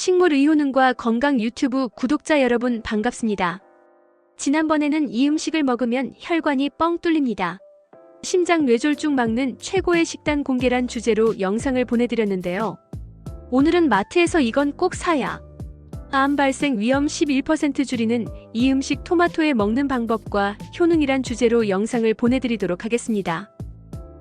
식물 의효능과 건강 유튜브 구독자 여러분 반갑습니다. 지난번에는 이 음식을 먹으면 혈관이 뻥 뚫립니다. 심장 뇌졸중 막는 최고의 식단 공개란 주제로 영상을 보내드렸는데요. 오늘은 마트에서 이건 꼭 사야. 암 발생 위험 11% 줄이는 이 음식 토마토에 먹는 방법과 효능이란 주제로 영상을 보내드리도록 하겠습니다.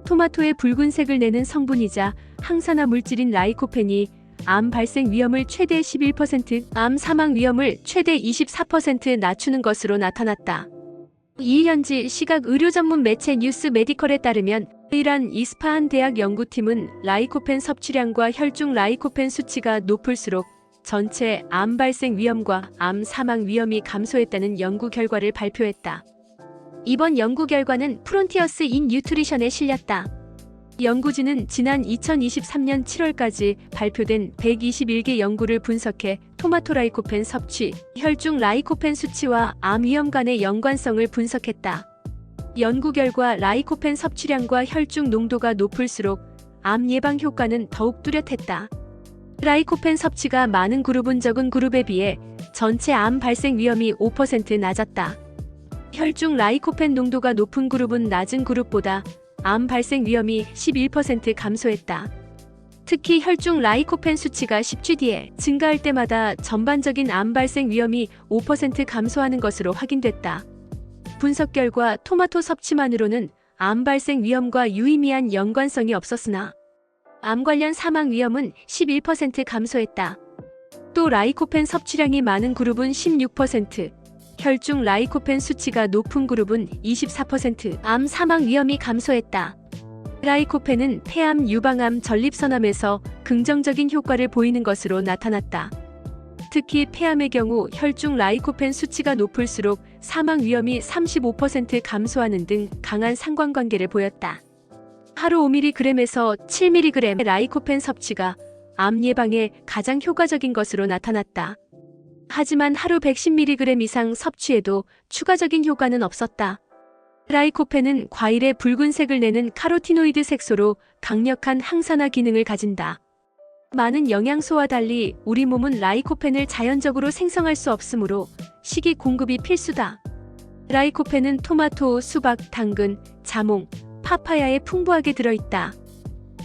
토마토의 붉은색을 내는 성분이자 항산화 물질인 라이코펜이 암 발생 위험을 최대 11%, 암 사망 위험을 최대 24% 낮추는 것으로 나타났다. 이 현지 시각 의료 전문 매체 뉴스 메디컬에 따르면 이란 이스파한 대학 연구팀은 라이코펜 섭취량과 혈중 라이코펜 수치가 높을수록 전체 암 발생 위험과 암 사망 위험이 감소했다는 연구 결과를 발표했다. 이번 연구 결과는 프론티어스 인 뉴트리션에 실렸다. 연구진은 지난 2023년 7월까지 발표된 121개 연구를 분석해 토마토 라이코펜 섭취, 혈중 라이코펜 수치와 암 위험 간의 연관성을 분석했다. 연구 결과 라이코펜 섭취량과 혈중 농도가 높을수록 암 예방 효과는 더욱 뚜렷했다. 라이코펜 섭취가 많은 그룹은 적은 그룹에 비해 전체 암 발생 위험이 5% 낮았다. 혈중 라이코펜 농도가 높은 그룹은 낮은 그룹보다 암 발생 위험이 11% 감소했다. 특히 혈중 라이코펜 수치가 10주 뒤에 증가할 때마다 전반적인 암 발생 위험이 5% 감소하는 것으로 확인됐다. 분석 결과 토마토 섭취만으로는 암 발생 위험과 유의미한 연관성이 없었으나 암 관련 사망 위험은 11% 감소했다. 또 라이코펜 섭취량이 많은 그룹은 16%, 혈중 라이코펜 수치가 높은 그룹은 24%, 암 사망 위험이 감소했다. 라이코펜은 폐암, 유방암, 전립선암에서 긍정적인 효과를 보이는 것으로 나타났다. 특히 폐암의 경우 혈중 라이코펜 수치가 높을수록 사망 위험이 35% 감소하는 등 강한 상관관계를 보였다. 하루 5mg에서 7mg 라이코펜 섭취가 암 예방에 가장 효과적인 것으로 나타났다. 하지만 하루 110mg 이상 섭취해도 추가적인 효과는 없었다. 라이코펜은 과일의 붉은색을 내는 카로티노이드 색소로 강력한 항산화 기능을 가진다. 많은 영양소와 달리 우리 몸은 라이코펜을 자연적으로 생성할 수 없으므로 식이 공급이 필수다. 라이코펜은 토마토, 수박, 당근, 자몽, 파파야에 풍부하게 들어있다.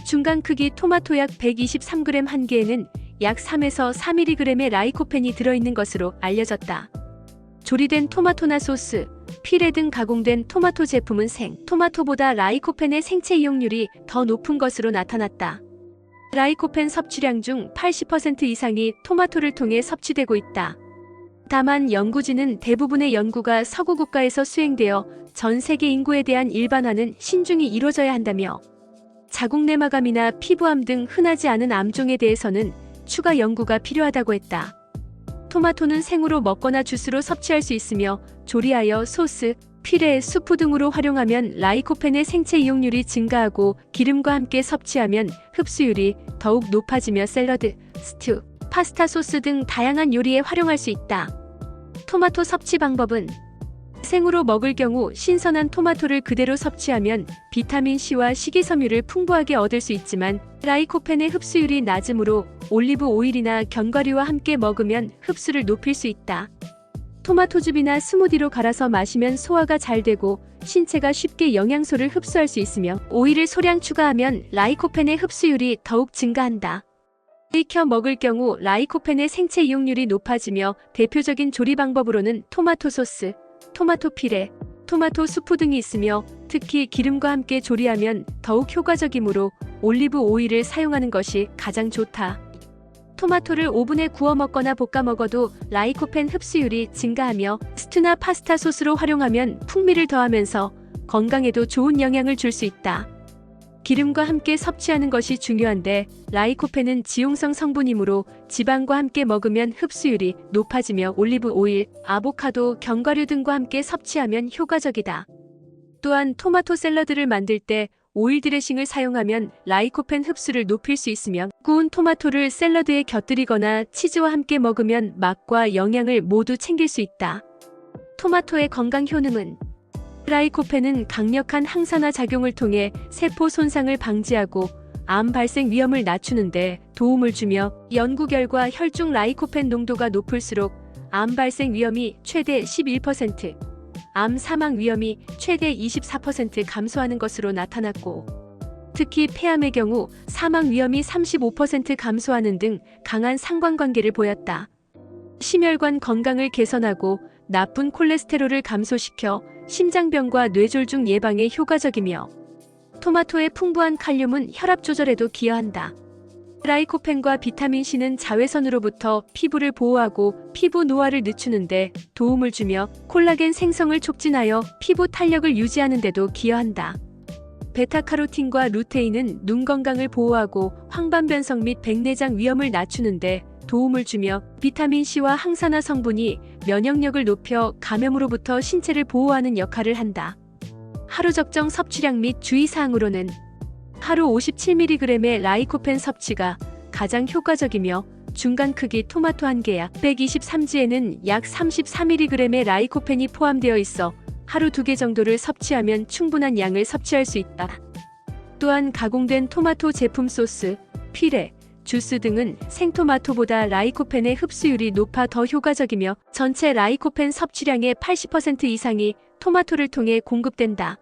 중간 크기 토마토 약 123g 한 개에는 약 3에서 4mg의 라이코펜이 들어있는 것으로 알려졌다. 조리된 토마토나 소스, 피레 등 가공된 토마토 제품은 생 토마토보다 라이코펜의 생체 이용률이 더 높은 것으로 나타났다. 라이코펜 섭취량 중 80% 이상이 토마토를 통해 섭취되고 있다. 다만 연구진은 대부분의 연구가 서구 국가에서 수행되어 전 세계 인구에 대한 일반화는 신중히 이루어져야 한다며 자궁 내막암이나 피부암 등 흔하지 않은 암종에 대해서는 추가 연구가 필요하다고 했다. 토마토는 생으로 먹거나 주스로 섭취할 수 있으며 조리하여 소스, 피레, 수프 등으로 활용하면 라이코펜의 생체 이용률이 증가하고 기름과 함께 섭취하면 흡수율이 더욱 높아지며 샐러드, 스튜, 파스타 소스 등 다양한 요리에 활용할 수 있다. 토마토 섭취 방법은 생으로 먹을 경우 신선한 토마토를 그대로 섭취하면 비타민 C와 식이섬유를 풍부하게 얻을 수 있지만 라이코펜의 흡수율이 낮으므로 올리브 오일이나 견과류와 함께 먹으면 흡수를 높일 수 있다. 토마토즙이나 스무디로 갈아서 마시면 소화가 잘 되고 신체가 쉽게 영양소를 흡수할 수 있으며 오일을 소량 추가하면 라이코펜의 흡수율이 더욱 증가한다. 익혀 먹을 경우 라이코펜의 생체 이용률이 높아지며 대표적인 조리 방법으로는 토마토 소스, 토마토 피레, 토마토 수프 등이 있으며 특히 기름과 함께 조리하면 더욱 효과적이므로 올리브 오일을 사용하는 것이 가장 좋다. 토마토를 오븐에 구워 먹거나 볶아 먹어도 라이코펜 흡수율이 증가하며 스튜나 파스타 소스로 활용하면 풍미를 더하면서 건강에도 좋은 영향을 줄 수 있다. 기름과 함께 섭취하는 것이 중요한데 라이코펜은 지용성 성분이므로 지방과 함께 먹으면 흡수율이 높아지며 올리브 오일, 아보카도, 견과류 등과 함께 섭취하면 효과적이다. 또한 토마토 샐러드를 만들 때 오일 드레싱을 사용하면 라이코펜 흡수를 높일 수 있으며 구운 토마토를 샐러드에 곁들이거나 치즈와 함께 먹으면 맛과 영양을 모두 챙길 수 있다. 토마토의 건강 효능은 라이코펜은 강력한 항산화 작용을 통해 세포 손상을 방지하고 암 발생 위험을 낮추는데 도움을 주며 연구 결과 혈중 라이코펜 농도가 높을수록 암 발생 위험이 최대 11%, 암 사망 위험이 최대 24% 감소하는 것으로 나타났고 특히 폐암의 경우 사망 위험이 35% 감소하는 등 강한 상관관계를 보였다. 심혈관 건강을 개선하고 나쁜 콜레스테롤을 감소시켜 심장병과 뇌졸중 예방에 효과적이며 토마토의 풍부한 칼륨은 혈압 조절에도 기여한다. 라이코펜과 비타민 C는 자외선으로부터 피부를 보호하고 피부 노화를 늦추는데 도움을 주며 콜라겐 생성을 촉진하여 피부 탄력을 유지하는 데도 기여한다. 베타카로틴과 루테인은 눈 건강을 보호하고 황반변성 및 백내장 위험을 낮추는데 도움을 주며 비타민 C와 항산화 성분이 면역력을 높여 감염으로부터 신체를 보호하는 역할을 한다. 하루 적정 섭취량 및 주의사항으로는 하루 57mg의 라이코펜 섭취가 가장 효과적이며 중간 크기 토마토 한 개 약 123지에는 약 34mg의 라이코펜이 포함되어 있어 하루 두 개 정도를 섭취하면 충분한 양을 섭취할 수 있다. 또한 가공된 토마토 제품 소스, 피레, 주스 등은 생토마토보다 라이코펜의 흡수율이 높아 더 효과적이며 전체 라이코펜 섭취량의 80% 이상이 토마토를 통해 공급된다.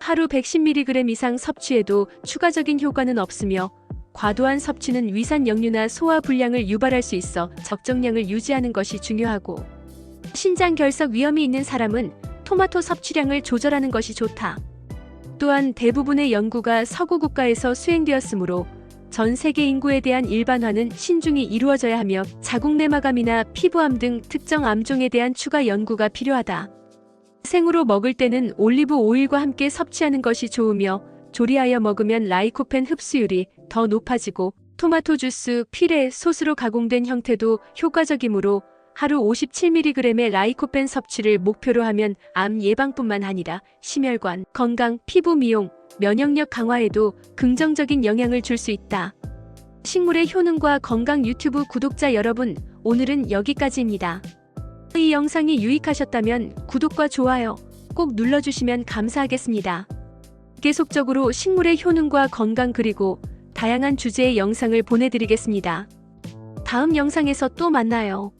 하루 110mg 이상 섭취해도 추가적인 효과는 없으며 과도한 섭취는 위산 역류나 소화 불량을 유발할 수 있어 적정량을 유지하는 것이 중요하고 신장 결석 위험이 있는 사람은 토마토 섭취량을 조절하는 것이 좋다. 또한 대부분의 연구가 서구 국가에서 수행되었으므로 전 세계 인구에 대한 일반화는 신중히 이루어져야 하며 자궁 내막암이나 피부암 등 특정 암종에 대한 추가 연구가 필요하다. 생으로 먹을 때는 올리브 오일과 함께 섭취하는 것이 좋으며 조리하여 먹으면 라이코펜 흡수율이 더 높아지고 토마토 주스, 피레, 소스로 가공된 형태도 효과적이므로 하루 57mg의 라이코펜 섭취를 목표로 하면 암 예방뿐만 아니라 심혈관, 건강, 피부 미용, 면역력 강화에도 긍정적인 영향을 줄 수 있다. 식물의 효능과 건강 유튜브 구독자 여러분, 오늘은 여기까지입니다. 이 영상이 유익하셨다면 구독과 좋아요 꼭 눌러주시면 감사하겠습니다. 계속적으로 식물의 효능과 건강 그리고 다양한 주제의 영상을 보내드리겠습니다. 다음 영상에서 또 만나요.